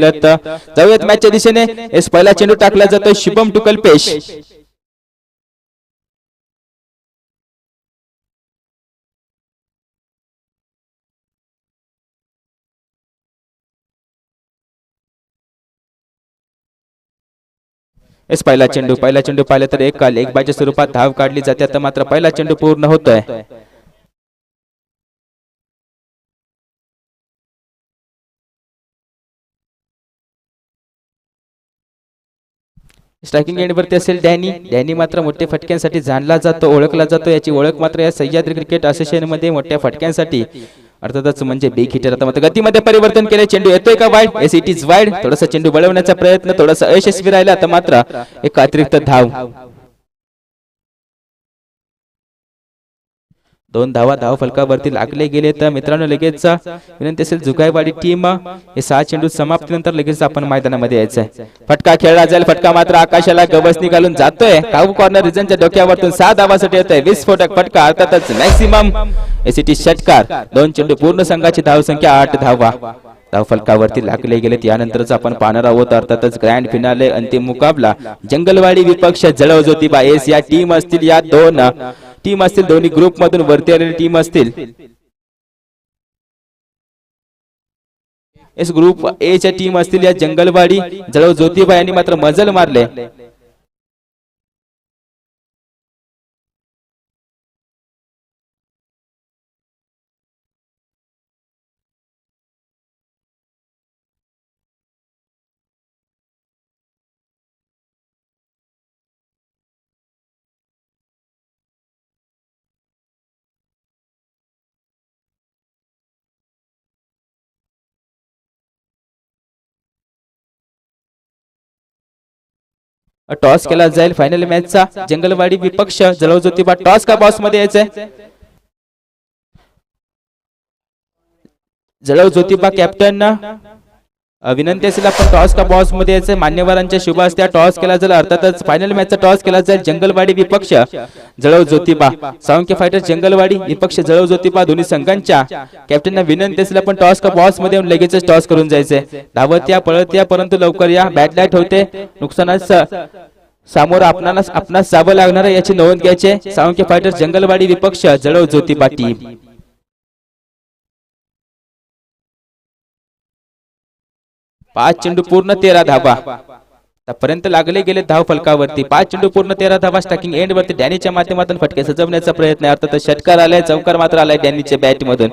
जाऊयात मॅचच्या दिशेने. एस पहिला चेंडू टाकला जातो शुभम टुकल पेश. एस पहिला चेंडू पहिला चेंडू पाहिला तर एक काल एक बायच्या स्वरूपात धाव काढली जाते. आता मात्र पहिला चेंडू पूर्ण होतोय. स्ट्रायकिंग एंडवरती असेल डॅनी डॅनी मात्र मोठ्या फटक्यांसाठी जाणला जातो ओळखला जातो. याची ओळख मात्र या सह्याद्री क्रिकेट असोसिएशनमध्ये मोठ्या फटक्यांसाठी. अर्थातच म्हणजे बिग हिटर आता मात्र गतीमध्ये परिवर्तन केले चेंडू येतोय का wide yes it is wide थोडासा चेंडू वळवण्याचा प्रयत्न थोडासा अयशस्वी राहिला आता मात्र एक अतिरिक्त धाव. दोन धावा धाव फलकावरती लागले गेले तर मित्रांनो लगेच विनंती असेल जुगाईवाडी टीम हे सहा चेंडू समाप्तीनंतर लगेच आपण मैदानामध्ये यायचंय. फटका खेळला जाईल फटका मात्र आकाशाला गवस निघालून जातोय. काऊ कॉर्नर रिजनच्या डोक्यावरतून सहा धावासाठी येतोय. विस्फोटक फटका अर्थातच मॅक्सिमम एसीटी षटकार. दोन चेंडू पूर्ण संघाची धावसंख्या आठ धावा. धाव फलकावरती लागले गेले यानंतरच आपण पाहणार आहोत अर्थातच ग्रँड फिनाले अंतिम मुकाबला. जंगलवाडी विपक्ष जळव ज्योतिबा एस या टीम असतील या दोन. टीम असतील दोन्ही ग्रुप मधून वरती आलेली टीम असतील. एस ग्रुप ए च्या टीम असतील या जंगलवाडी जळव ज्योतिबाई यांनी मात्र मजल मारले. टॉस केला जाईल फायनल मॅचचा. जंगलवाडी विपक्ष जळव ज्योतिबा टॉस का बॉसमध्ये यायचंय? जळव ज्योतिबा कॅप्टन विनंती असेल आपण टॉस का बॉसमध्ये यायचंय मान्यवरांच्या शुभ असत्या टॉस केला जाईल. अर्थातच फायनल मॅचचा टॉस केला जाईल. जंगलवाडी विपक्ष जळव ज्योतिबा. सावंकी फायटर जंगलवाडी विपक्ष जळव ज्योतिबा दोन्ही संघांच्या. कॅप्टनना विनंती असेल आपण टॉस का बॉसमध्ये येऊन लगेचच टॉस करून जायचंय. धावत या पळत या परंतु लवकर या. बॅट लाइट होते. नुकसानास सामोर आपणास आपणास जावं लागणार याची नोंद घ्यायचे सावंकी फायटर जंगलवाडी विपक्ष जळव ज्योतिबा टीम पाच चेंडू पूर्ण तेरा धाबा आतापर्यंत लागले गेले धाव फलकावरती. पाच चेंडू पूर्ण तेरा धावा. स्टॅकिंग एंड वरती डॅनीच्या माध्यमातून फटके सजवण्याचा प्रयत्न आहे. अर्थात षटकार आलाय चौकार मात्र आलाय डॅनीच्या बॅट मधून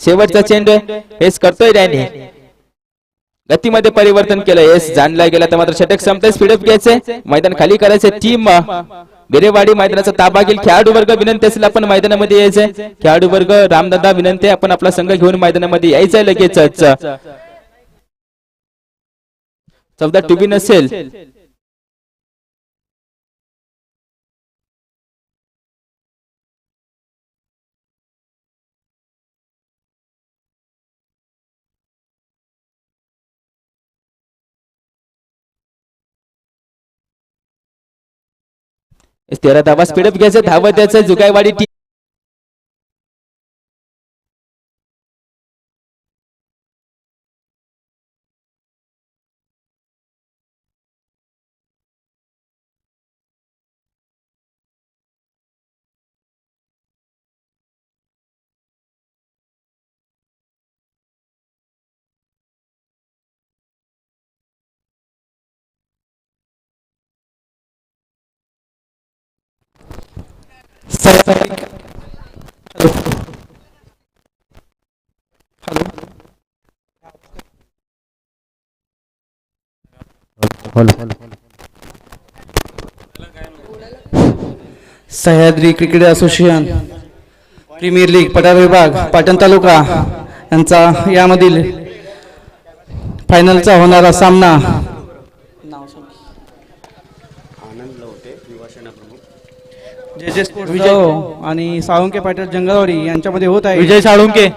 शेवटचा चेंडू हेच करतोय डॅनी. गतीमध्ये परिवर्तन केलं येस जाणला गेला तर मात्र षटक संपतंय. स्पीडअप घ्यायचंय मैदान खाली करायचे. टीम बेरेवाडी मैदानाचा ताबा घेईल. खेळाडू वर्ग विनंती असेल आपण मैदानामध्ये यायचंय. खेळाडू वर्ग रामदादा विनंती आपण आपला संघ घेऊन मैदानामध्ये यायचंय लगेचच. चौदा टुबी नसेल. तेरा धावा स्पीडअप घ्यायचं धावत द्यायचं Jugaiwadi hello Sahyadri cricket association premier league पठार विभाग पाटण तालुका यांचा यामधील फायनलचा होणारा सामना म्हणजे विजय हो. आणि साळुंके पाटील जंगलवाडी यांच्यामध्ये होत आहे. विजय साळुंके.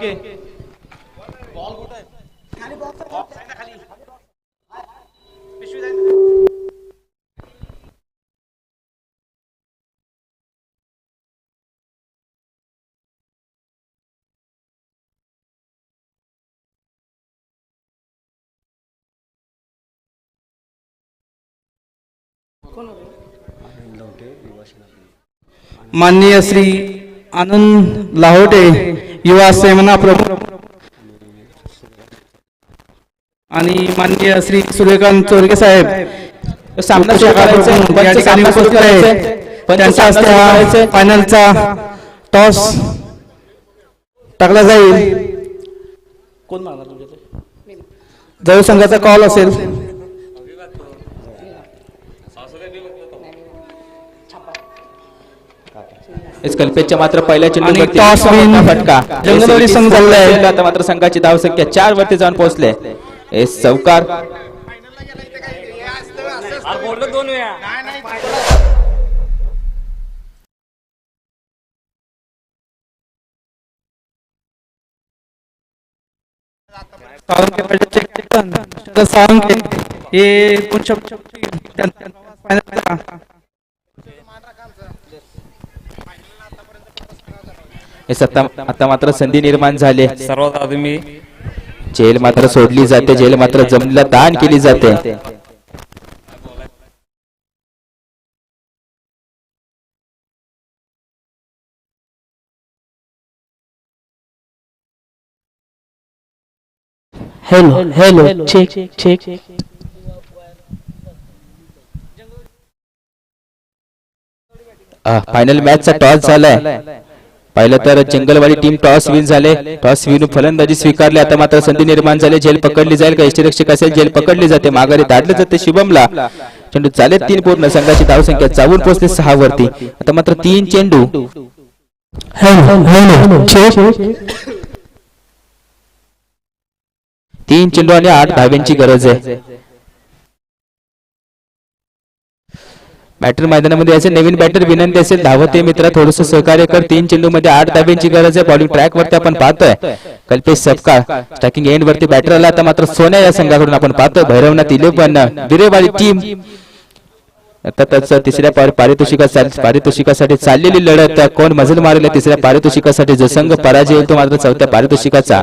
कोण होते? लवते विवाशी लागले माननीय श्री आनंद लाहोटे युवा सेना प्रमुख आणि माननीय श्री सूर्यकांत चोरगे साहेब सामना. या ठिकाणी सामना उपस्थित. आहे. त्यांच्या सामना हस्ते. हा फायनलचा टॉस टाकला जाईल कोण मारणार संघाचा कॉल असेल कल्पेच्या मात्र पहिल्या टॉस फटका. संघ. आता मात्र संघाची धाव संख्या चार वरती जाऊन पोहोचले. एस चौकार. साळुंके हे आता आता मात्र संधी निर्माण झाली सर्वात आधी मी जेल मात्र सोडली जाते जेल मात्र जमिनीला दान केली जाते. Hello, hello, check, check. Final मॅचचा toss झालाय. पहिलं तर जंगलवाडी टीम टॉस विन झाले. टॉस विन फलंदाजी स्वीकारली. आता मात्र संधी निर्माण झाली. जेल पकडली जाईल का? यष्टीरक्षक असेल जेल पकडली जाते. माघारी धाडले जाते शुभमला. चेंडू चालेल तीन पूर्ण. संघाची धावसंख्या चावून पोहोचते सहा वरती. आता मात्र तीन चेंडू. तीन चेंडू आणि आठ धाव्यांची गरज आहे. बॅटर मैदानामध्ये असेल नवीन बॅटर विनंती असेल. धावते मित्र थोडस सहकार्य कर. तीन चेंडू मध्ये आठ धाब्यांची गरज आहे. बॉलिंग ट्रॅक वरती आपण पाहतोय. कल्पेश सपकाळ स्टॅकिंग एंड वरती बॅटर आला. आता मात्र सोन्या या संघाकडून आपण पाहतोय. भैरवनाथ इलेव्हन विरेवाडी टीम आता तिसऱ्या पारितोषिकासाठी पारितोषिकासाठी चाललेली लढत कोण मजल मारेल तिसऱ्या पारितोषिकासाठी? जो संघ पराजय होतो मात्र चौथ्या पारितोषिकाचा.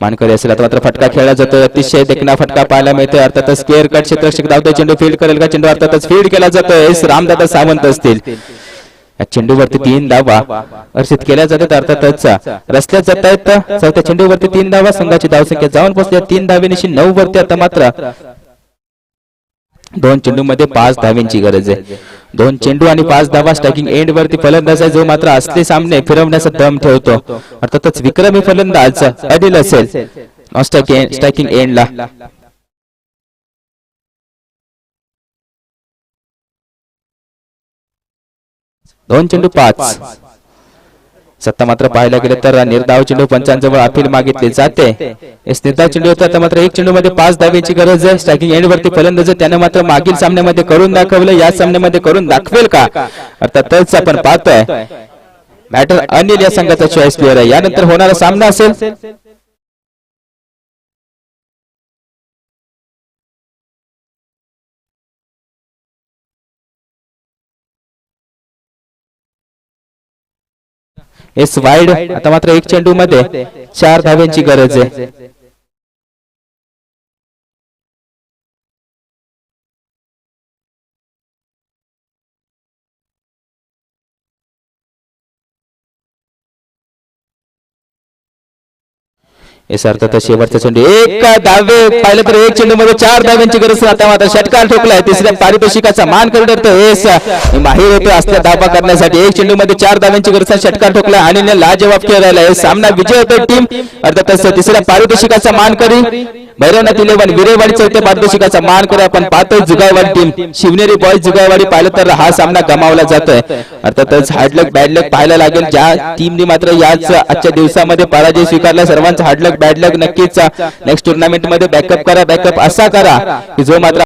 मानकरी असेल आता मात्र फटका खेळला जातो. अतिशय देखणा फटका पाहायला मिळतो अर्थातच स्क्वेअर कट क्षेत्ररक्षक धावतो चेंडू फील्ड करेल का? चेंडू अर्थातच फील्ड केला जातो. एस रामदादा सावंत असतील. या चेंडूवरती तीन धावा अर्षित केल्या जातात. अर्थातच रस्त्यात जात आहेत. चौथ्या चेंडूवरती तीन धावा. संघाची धावसंख्या जाऊन पोहोचल्या तीन धावेनिशी नऊ वरती. आता मात्र दोन चेंडूमध्ये पाच धाव्यांची गरज आहे. दोन चेंडू आणि पाच धावा स्टॅकिंग एंड वरती फलंदाज आहे जो मात्र असले सामने फिरवण्याचा दम ठेवतो. अर्थातच विक्रमी फलंदाज अदिल असेल स्टॅकिंग एंडला दोन चेंडू पाच. सत्ता मात्र पाहायला गेले तर निर्धाव चेंडू पंचांजवळ अपील मागितली जाते. निर्धाव चेंडू होता तर मात्र एक चेंडू मध्ये पाच धावेची गरज आहे. स्ट्रायकिंग एंड वरती फलंदाज आहे. त्याने मात्र मागील सामन्यामध्ये करून दाखवलं. या सामन्यामध्ये करून दाखवेल का? अर्थातच आपण पाहतोय. बॅटर अनिल या संघाचा चॉईस प्लेअर आहे. यानंतर होणारा सामना असेल. एस वाईड आता मात्र एक चेंडू मध्ये चार धाव्यांची गरज आहे. एस अर्थात शेवटचा चेंडू. एक धावे पाहिलं तर एक चेंडू मध्ये चार धाव्यांची गरज. आता मात्र षटकार ठोकलाय. तिसऱ्या पारितोषिकाचा मान करून ठरतो एस. माहीर होतो असल्या धावा करण्यासाठी. एक चेंडू मध्ये चार धाव्यांची गरज. षटकार ठोकलाय. आणि लाजवाब केलेला आहे सामना विजय होतो टीम. अर्थातच तिसऱ्या पारितोषिकाचा मान करी भैरवनाथ इलेव्हन विरेवाडी चौथ्या पारितोषिकाचा मान करू आपण पाहतोय जुगावाडी टीम. शिवनेरी बॉयज जुगावाडी पाहिलं तर हा सामना गमावला जातोय. अर्थातच हार्डलक बॅडलक पाहायला लागेल. ज्या टीमने मात्र याच आजच्या दिवसामध्ये पराजय स्वीकारला सर्वांचा हार्डलक बॅडलक नक्कीच नेक्स्ट टुर्नामेंटमध्ये बॅकअप करा बॅकअप असा करा की जो मात्र